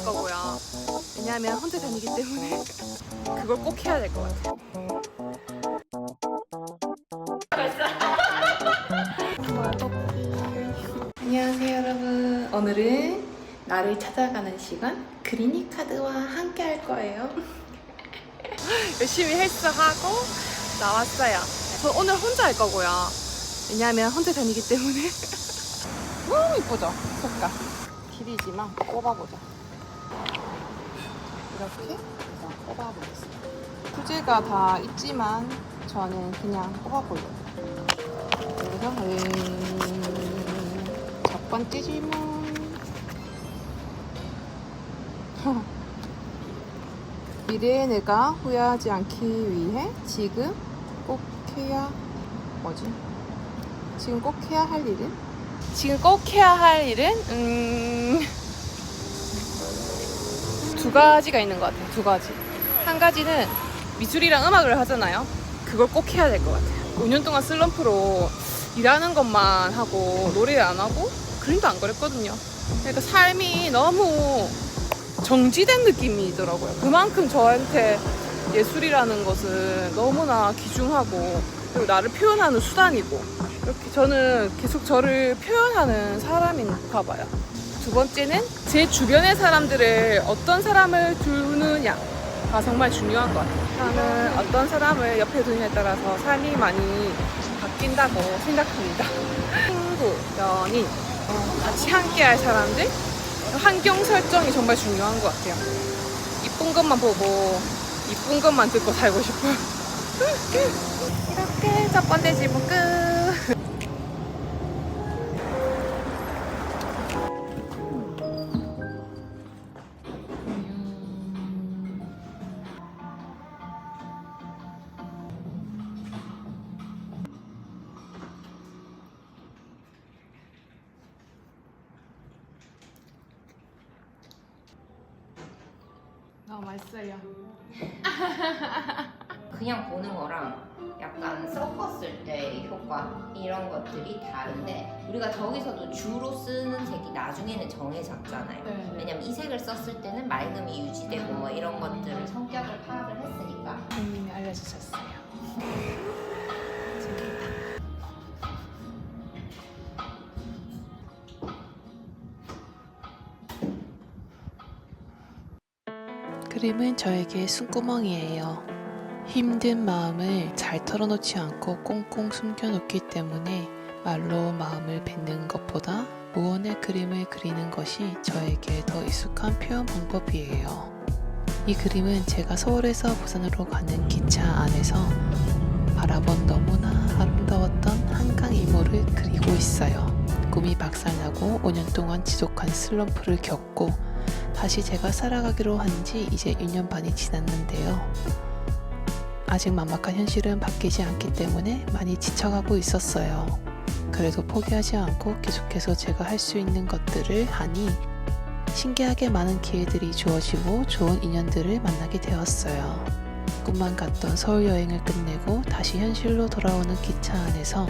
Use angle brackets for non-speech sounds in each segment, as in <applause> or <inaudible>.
할 거고요. 왜냐하면 혼자 다니기 때문에 <laughs> 그걸 꼭 해야 될 것 같아요. <laughs> 안녕하세요 여러분. 오늘은 나를 찾아가는 시간 그리니 카드와 함께 할 거예요. <laughs> 열심히 헬스하고 나왔어요. 저 오늘 혼자 할 거고요. 왜냐하면 혼자 다니기 때문에 너무 이쁘죠? 색깔. 길이지만 꼽아보자. 이렇게 해서 꼽아보겠습니다. 소재가 다 있지만 저는 그냥 꼽아보려고. 그래서 음, 첫 번째 질문. <laughs> 미래의 내가 후회하지 않기 위해 지금 꼭 해야 뭐지? 지금 꼭 해야 할 일은? 지금 꼭 해야 할 일은 음... 두 가지가 있는 것 같아요. 두 가지. 한 가지는 미술이랑 음악을 하잖아요. 그걸 꼭 해야 될 것 같아요. 5년 동안 슬럼프로 일하는 것만 하고 노래를 안 하고 그림도 안 그렸거든요. 그러니까 삶이 너무 정지된 느낌이더라고요. 그만큼 저한테 예술이라는 것은 너무나 귀중하고 그리고 나를 표현하는 수단이고 이렇게 저는 계속 저를 표현하는 사람인가 봐요. 두 번째는 제 주변의 사람들을 어떤 사람을 두느냐 가 정말 중요한 것 같아요. 저는 어떤 사람을 옆에 두느냐에 따라서 삶이 많이 바뀐다고 생각합니다. <laughs> 친구, 연인, 어, 같이 함께할 사람들, 환경 설정이 정말 중요한 것 같아요. 이쁜 것만 보고 이쁜 것만 듣고 살고 싶어요. <laughs> 이렇게 첫 번째 질문 끝. 맛있어요. <laughs> 그냥 보는 거랑 약간 섞었을 때 효과 이런 것들이 다른데 우리가 저기서도 주로 쓰는 색이 나중에는 정해졌잖아요. 네, 왜냐면 이 색을 썼을 때는 맑음이 유지되고 뭐 이런 것들을 성격을 파악을 했으니까 선생님이 알려주셨어요. <laughs> 그림은 저에게 숨구멍이에요. 힘든 마음을 잘 털어놓지 않고 꽁꽁 숨겨놓기 때문에 말로 마음을 뱉는 것보다 무언의 그림을 그리는 것이 저에게 더 익숙한 표현 방법이에요. 이 그림은 제가 서울에서 부산으로 가는 기차 안에서 바라본 너무나 아름다웠던 한강 이모를 그리고 있어요. 꿈이 박살나고 5년 동안 지속한 슬럼프를 겪고 다시 제가 살아가기로 한 지 이제 1년 반이 지났는데요. 아직 만막한 현실은 바뀌지 않기 때문에 많이 지쳐가고 있었어요. 그래도 포기하지 않고 계속해서 제가 할 수 있는 것들을 하니 신기하게 많은 기회들이 주어지고 좋은 인연들을 만나게 되었어요. 꿈만 같던 서울 여행을 끝내고 다시 현실로 돌아오는 기차 안에서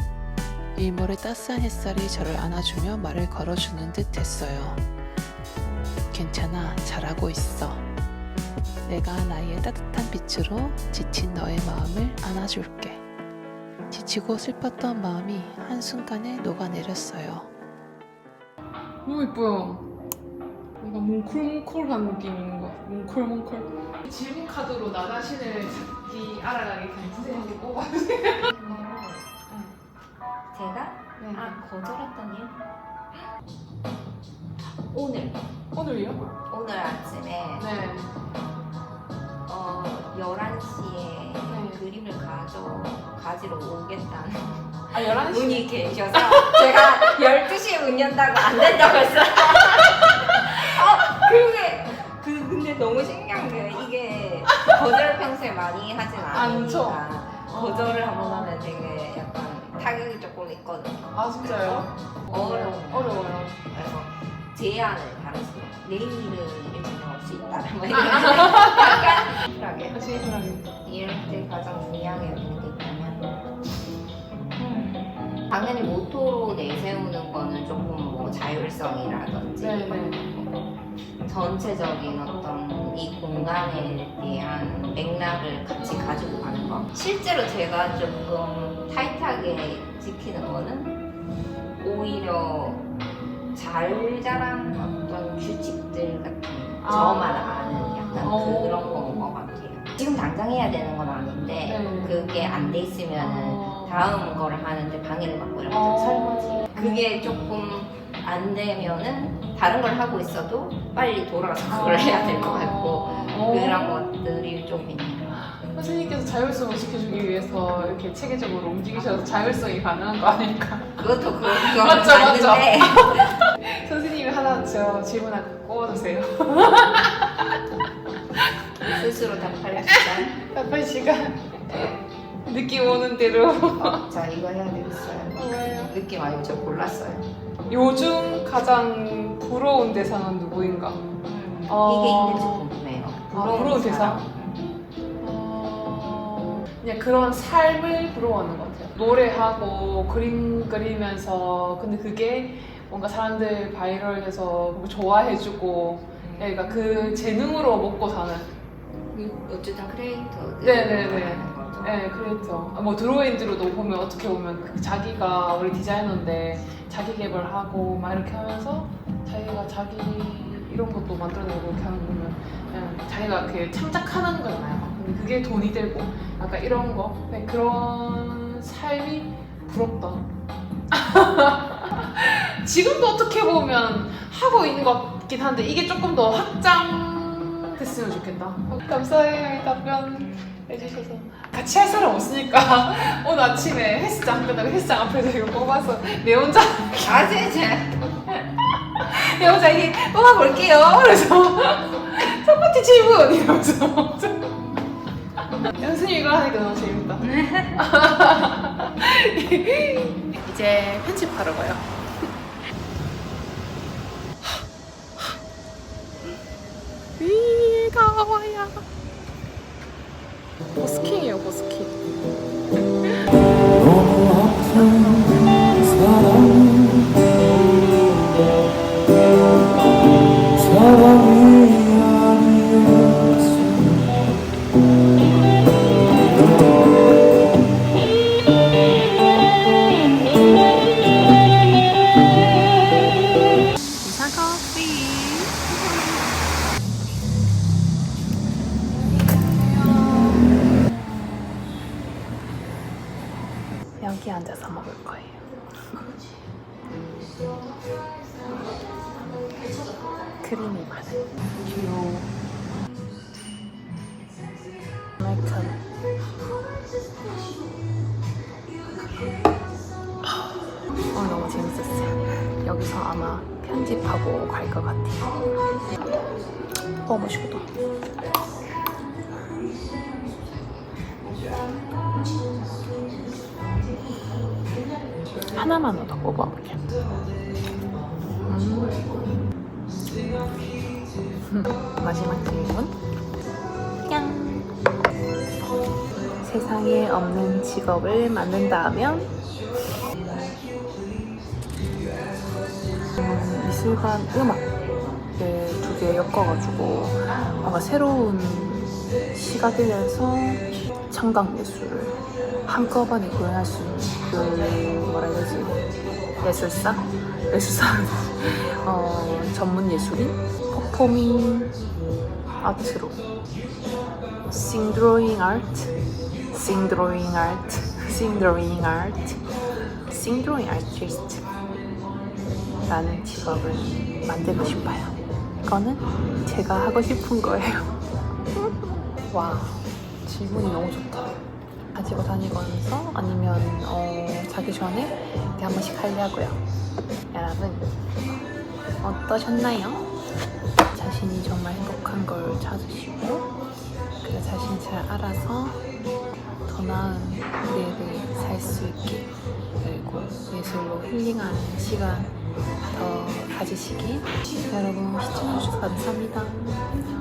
일몰의 따스한 햇살이 저를 안아주며 말을 걸어주는 듯 했어요. 괜찮아, 잘하고 있어. 내가 나의 따뜻한 빛으로 지친 너의 마음을 안아줄게. 지치고 슬펐던 마음이 한순간에 녹아내렸어요. 너무 예뻐요. 뭔가 뭉클뭉클한 느낌인 것 같아요. 뭉클뭉클. 질문 카드로 나 자신을 찾기 알아가기 그냥 선생님이 뽑아주세요. 제가 네. 아 거절했던 이유 오늘 오늘요? 오늘 아침에 네. 어 11시에 네. 그림을 가져 가지러 오겠다는 아, 11시? 분이 계셔서 제가 12시에 문 연다고 안 된다고 했어요. <laughs> 어, 그게 그 근데 너무 신기한 게 이게 거절을 평소에 많이 하진 않죠. 않으니까 거절을 한번 하면 되게 약간 타격이 조금 있거든요. 아, 진짜요? 어려워. 어려워요. 그래서 제안을 받았어요. 내일은 일찍 나올 수 있다. 뭐 이런 <laughs> 약간 쿨하게. 아, 진짜요? 이럴 때 가장 중요하게 여기는 게 있다면 당연히 모토로 내세우는 거는 조금 뭐 자율성이라든지 네네. 뭐 전체적인 어떤 이 공간에 대한 맥락을 같이 가지고 가는 거. 실제로 제가 조금 타이트하게 지키는 거는 오히려 잘 자란 어떤 규칙들 같은 아. 저만 아는 약간 어. 그런 거인 것 같아요. 지금 당장 해야 되는 건 아닌데 네. 그게 안 돼 있으면은 어. 다음 거를 하는데 방해를 받고 이런 어. 좀 설거지. 그게 조금 안 되면은 다른 걸 하고 있어도 빨리 돌아서 그걸 해야 될 것 같고 어. 그런 것들이 좀 있네요. 선생님께서 자율성을 지켜주기 위해서 이렇게 체계적으로 움직이셔서 자율성이 가능한 거 아닐까? 그것도 그, 그거 맞죠, 맞죠. 맞는데 <laughs> <laughs> 선생님이 하나 저 질문 하나 꼽아주세요. <laughs> 스스로 답할 <laughs> 시간. 답할 시간. 느낌 오는 대로. 어, 자 이거 해야 되겠어요. 뭐예요? 느낌 아니고 저 골랐어요. 요즘 가장 부러운 대상은 누구인가? 음, 어. 이게 있는지 궁금해요. 아, 부러운 사람. 어... 그냥 그런 삶을 부러워하는 것. 노래하고 그림 그리면서 근데 그게 뭔가 사람들 바이럴해서 좋아해주고 그러니까 그 재능으로 먹고 사는 그 어쨌든 크리에이터. 네네네. 네, 그랬죠. 뭐 드로잉드로도 보면 어떻게 보면 그 자기가 우리 디자이너인데 자기 개발하고 막 이렇게 하면서 자기가 자기 이런 것도 만들어내고 이렇게 하는 거 보면 그냥 자기가 이렇게 창작하는 거잖아요. 근데 그게 돈이 되고 약간 이런 거 네, 그런 삶이 부럽다. <laughs> 지금도 어떻게 보면 하고 있는 것 같긴 한데 이게 조금 더 확장됐으면 좋겠다. 감사해요 이 답변. 해주셔서 같이 할 사람 없으니까 <laughs> 오늘 아침에 헬스장 끝나고 헬스장 앞에서 이거 뽑아서 내 혼자 아 진짜. <laughs> 내 혼자 이게 뽑아볼게요 그래서 첫 번째 질문 이러면서 연순이 이거 하니까 너무 재밌다. <laughs> 이제 편집하러 가요. <laughs> 위가 와야. 버스킹이에요 버스킹 마이크 어, 너무 재밌었어요. 여기서 아마 편집하고 갈 것 같아요. 어, 맛있겠다. 하나만 더 뽑아볼게요. 음. <laughs> 마지막 질문. 세상에 없는 직업을 만든다면? 음, 미술관 음악을 두 개 엮어가지고 뭔가 새로운 시각에서 청각 예술을 한꺼번에 구현할 수 있는 그 뭐라 해야 되지? 예술사 예술사 <laughs> 어, 전문 예술인? 퍼포밍 아트로. 싱드로잉 아트 싱드로잉 아트 싱드로잉 아트 싱드로잉 아티스트 라는 직업을 만들고 싶어요. 이거는 제가 하고 싶은 거예요. <laughs> 와, 질문이 너무 좋다. 가지고 다니면서 아니면 어, 자기 전에 한 번씩 하려고요. 여러분, 어떠셨나요? 자신이 정말 행복한 걸 찾으시고, 그 자신 잘 알아서 더 나은 미래를 살 수 있게 그리고 예술로 힐링하는 시간 더 가지시길 여러분 시청해주셔서 감사합니다.